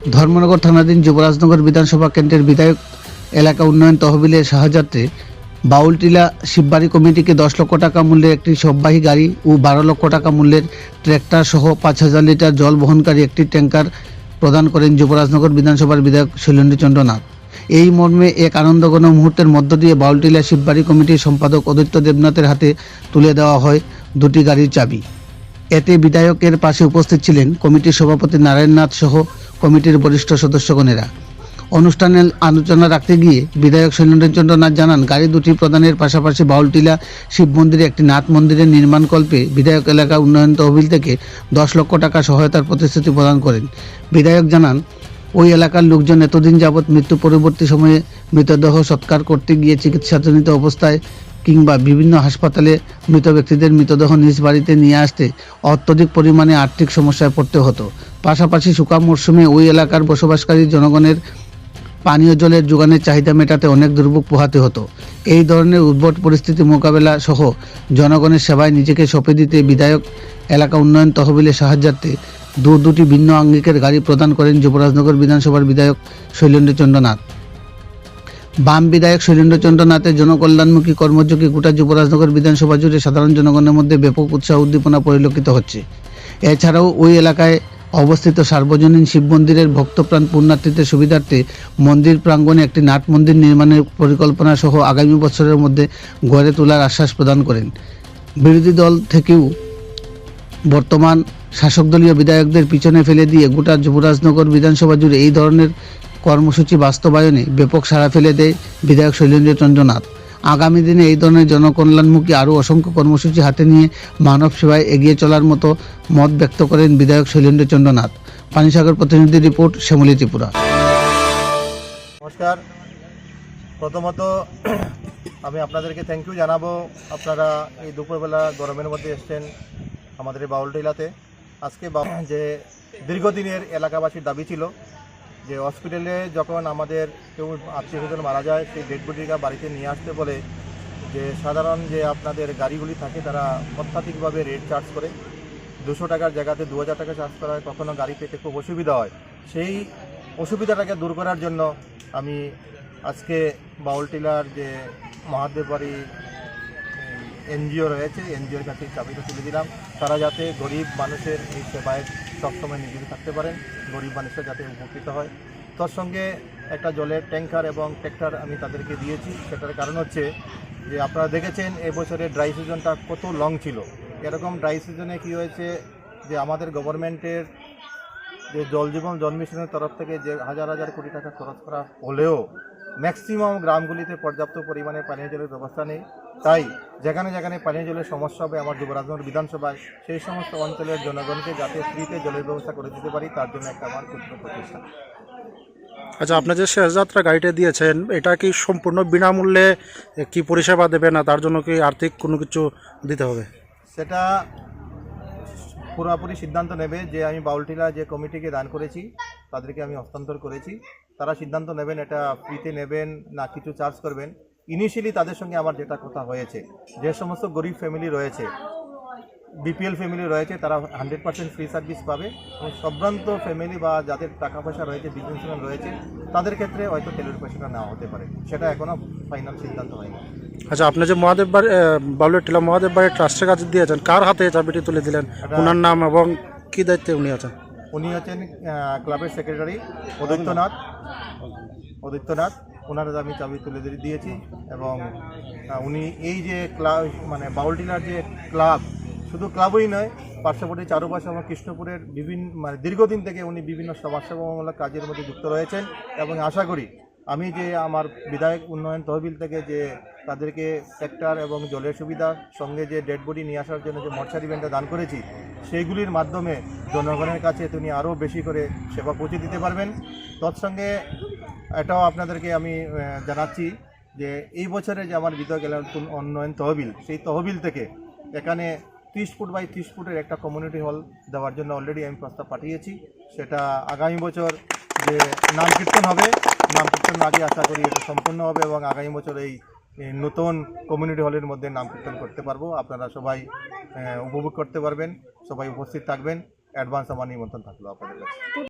ধর্মনগর থানাধীন যুবরাজনগর বিধানসভা কেন্দ্রের বিধায়ক এলাকা উন্নয়ন তহবিলের সাহায্যে বাউলটিলা শিববাড়ি কমিটিকে দশ লক্ষ টাকা মূল্যের একটি সববাহী গাড়ি ও বারো লক্ষ টাকা মূল্যের ট্র্যাক্টর সহ পাঁচ হাজার লিটার জল বহনকারী একটি ট্যাঙ্কার প্রদান করেন যুবরাজনগর বিধানসভার বিধায়ক শৈলেন্দ্রচন্দ্র নাথ। এই মর্মে এক আনন্দঘন মুহূর্তের মধ্য দিয়ে বাউলটিলা শিববাড়ি কমিটির সম্পাদক অদিত্য দেবনাথের হাতে তুলে দেওয়া হয় দুটি গাড়ির চাবি। এতে বিধায়কের পাশে উপস্থিত ছিলেন কমিটির সভাপতি নারায়ণনাথ সহ কমিটির বরিষ্ঠ সদস্যগণেরা। অনুষ্ঠানে আলোচনা রাখতে গিয়ে বিধায়ক শৈলেন্দ্রচন্দ্র নাথ জানান, গাড়ি দুটি প্রদানের পাশাপাশি বাউলটিলা শিব মন্দিরে একটি নাথ মন্দিরের নির্মাণকল্পে বিধায়ক এলাকা উন্নয়ন তহবিল থেকে দশ লক্ষ টাকা সহায়তার প্রতিশ্রুতি প্রদান করেন। বিধায়ক জানান, ওই এলাকার লোকজন এতদিন যাবৎ মৃত্যু পরবর্তী সময়ে মৃতদেহ সৎকার করতে গিয়ে চিকিৎসাজনিত অবস্থায় কিংবা বিভিন্ন হাসপাতালে মৃত ব্যক্তিদের মৃতদেহ নিজ বাড়িতে নিয়ে আসতে অত্যধিক পরিমাণে আর্থিক সমস্যায় পড়তে হতো। পাশাপাশি শুকা মরশুমে ওই এলাকার বসবাসকারী জনগণের পানীয় জলের যোগানের চাহিদা মেটাতে অনেক দুর্ভোগ পোহাতে হতো। এই ধরনের উদ্ভট পরিস্থিতি মোকাবেলা সহ জনগণের সেবায় নিজেকে সঁপে দিতে বিধায়ক এলাকা উন্নয়ন তহবিলের সাহায্যার্থে দু দুটি ভিন্ন আঙ্গিকের গাড়ি প্রদান করেন যুবরাজনগর বিধানসভার বিধায়ক শৈলেন্দ্রচন্দ্র নাথ বাম বিধায়ক শৈলেন্দ্রচন্দ্র নাথের জনকল্যাণমুখী কর্মযোগী গোটা যুবরাজনগর বিধানসভা জুড়ে সাধারণ জনগণের মধ্যে ব্যাপক উৎসাহ উদ্দীপনা পরিলক্ষিত হচ্ছে। এছাড়াও ওই এলাকায় অবস্থিত সার্বজনীন শিব মন্দিরের ভক্তপ্রাণ পুণ্যার্থীদের সুবিধার্থে মন্দির প্রাঙ্গণে একটি নাট মন্দির নির্মাণের পরিকল্পনা সহ আগামী বছরের মধ্যে গড়ে তোলার আশ্বাস প্রদান করেন। বিরোধী দল থেকেও বর্তমান শাসক দলীয় বিধায়কদের পিছনে ফেলে দিয়ে গোটা যুবরাজনগর বিধানসভা জুড়ে এই ধরনের কর্মসূচি বাস্তবায়নে ব্যাপক সাড়া ফেলে দেয় বিধায়ক শৈলেন্দ্রচন্দ্র চন্দ্রনাথ। আগামী দিনে এই ধরনের জনকল্যাণমুখী আরও অসংখ্য কর্মসূচি হাতে নিয়ে মানব সেবায় এগিয়ে চলার মতো মত ব্যক্ত করেন বিধায়ক শৈলেন্দ্রচন্দ্র চন্দ্রনাথ। পানিসাগর প্রতিনিধি রিপোর্ট, শ্যামলী ত্রিপুরা। নমস্কার। প্রথমত, আমি আপনাদেরকে থ্যাংক ইউ জানাব। আপনারা এই দুপুরবেলা গরমের মধ্যে এসছেন আমাদের এই বাউলটিলাতে আজকে বা- যে দীর্ঘদিনের এলাকাবাসীর দাবি ছিল যে হসপিটালে যখন আমাদের কেউ আত্মীয় স্বজন মারা যায়, সেই ডেড বডিটা বাড়িতে নিয়ে আসতে বলে যে সাধারণ যে আপনাদের গাড়িগুলি থাকে তারা অত্যাধিকভাবে রেট চার্জ করে। দুশো টাকার জায়গাতে দু হাজার টাকা চার্জ করা হয় কখনো গাড়ি পেতে খুব অসুবিধা হয়। সেই অসুবিধাটাকে দূর করার জন্য আমি আজকে বাউলটিলার যে মহাদেব বাড়ি এনজিও রয়েছে, এনজিওর কাছে চাবিটা তুলে দিলাম। তারা যাতে গরিব মানুষের এই সেবায় সবসময় নিয়োজিত থাকতে পারেন, গরিব মানুষরা যাতে উপকৃত হয়। তার সঙ্গে একটা জলের ট্যাঙ্কার এবং ট্র্যাক্টর আমি তাদেরকে দিয়েছি। সেটার কারণ হচ্ছে যে আপনারা দেখেছেন এবছরে ড্রাই সিজনটা কত লং ছিল। এরকম ড্রাই সিজনে কি হয়েছে যে আমাদের গভর্নমেন্টের যে জল জীবন জল মিশনের তরফ থেকে যে হাজার হাজার কোটি টাকা খরচ করা হলেও ম্যাক্সিমাম গ্রামগুলিতে পর্যাপ্ত পরিমাণে পানীয় জলের ব্যবস্থা নেই। তাই যেখানে যেখানে পানীয় জলের সমস্যা হবে আমার যুবরাজনগর বিধানসভায় সেই সমস্ত অঞ্চলের জনগণকে যাতে ফ্রিতে জলের ব্যবস্থা করে দিতে পারি তার জন্য একটা আমার ক্ষুদ্র প্রচেষ্টা। আচ্ছা আপনার যে শেষযাত্রা গাড়িটা দিয়েছেন এটা কি সম্পূর্ণ বিনামূল্যে কি পরিষেবা দেবে না তার জন্য কি আর্থিক কোনো কিছু দিতে হবে? সেটা পুরোপুরি সিদ্ধান্ত নেবে যে আমি বাউলটিলা যে কমিটিকে দান করেছি তাদেরকে আমি হস্তান্তর করেছি। তারা সিদ্ধান্ত নেবেন এটা ফ্রিতে নেবেন না কিছু চার্জ করবেন। ইনিশিয়ালি তাদের সঙ্গে আমার যেটা কথা হয়েছে যে সমস্ত গরিব ফ্যামিলি রয়েছে বিপিএল ফ্যামিলি রয়েছে তারা হান্ড্রেড পার্সেন্ট ফ্রি সার্ভিস পাবে। এবং সম্ভ্রান্ত ফ্যামিলি বা যাদের টাকা পয়সা রয়েছে বিজনেসম্যান রয়েছে তাদের ক্ষেত্রে হয়তো তেলের পয়সাটা নেওয়া হতে পারে। সেটা এখনও ফাইনাল সিদ্ধান্ত হয়নি। আচ্ছা আপনি যে মহাদেব বাড়ি বাবুলের টিলা মহাদেব বাড়ির ট্রাস্টের কাছে দিয়েছেন কার হাতে চাবিটি তুলে দিলেন? ওনার নাম এবং কি দায়িত্বে উনি আছেন? উনি হচ্ছেন ক্লাবের সেক্রেটারি অদিত্যনাথ অদিত্যনাথ ওনার আমি চাবি তুলে দিয়ে- দিয়েছি এবং উনি এই যে ক্লাব মানে বাউলটিলার যে ক্লাব, শুধু ক্লাবই নয়, পার্শ্ববর্তী চারুপাশে এবং কৃষ্ণপুরের বিভিন্ন মানে দীর্ঘদিন থেকে উনি বিভিন্ন সমাজসেবামূলক কাজের মধ্যে যুক্ত রয়েছেন এবং আশা করি, আমি যে আমার বিধায়ক উন্নয়ন তহবিল থেকে যে তাদেরকে ট্র্যাক্টর এবং জলের সুবিধা সঙ্গে যে ডেড বডি নিয়ে আসার জন্য যে মর্চারি ব্যান্ডটা দান করেছি, সেইগুলির মাধ্যমে জনগণের কাছে তিনি আরও বেশি করে সেবা পৌঁছে দিতে পারবেন। তৎসঙ্গে এটাও আপনাদেরকে আমি জানাচ্ছি যে এই বছরে যে আমার বিধায়ক এলাকা উন্নয়ন তহবিল, সেই তহবিল থেকে এখানে ত্রিশ ফুট বাই ত্রিশ ফুটের একটা কমিউনিটি হল দেওয়ার জন্য অলরেডি আমি প্রস্তাব পাঠিয়েছি। সেটা আগামী বছর যে নাম কীর্তন হবে, নাম কীর্তন আগে আশা করি এটা সম্পূর্ণ হবে এবং আগামী বছর এই নতুন কমিউনিটি হলের মধ্যে নাম কীর্তন করতে পারব। আপনারা সবাই উপভোগ করতে পারবেন, সবাই উপস্থিত থাকবেন। অ্যাডভান্স আমার নিমন্ত্রণ থাকল আপনাদের কাছে।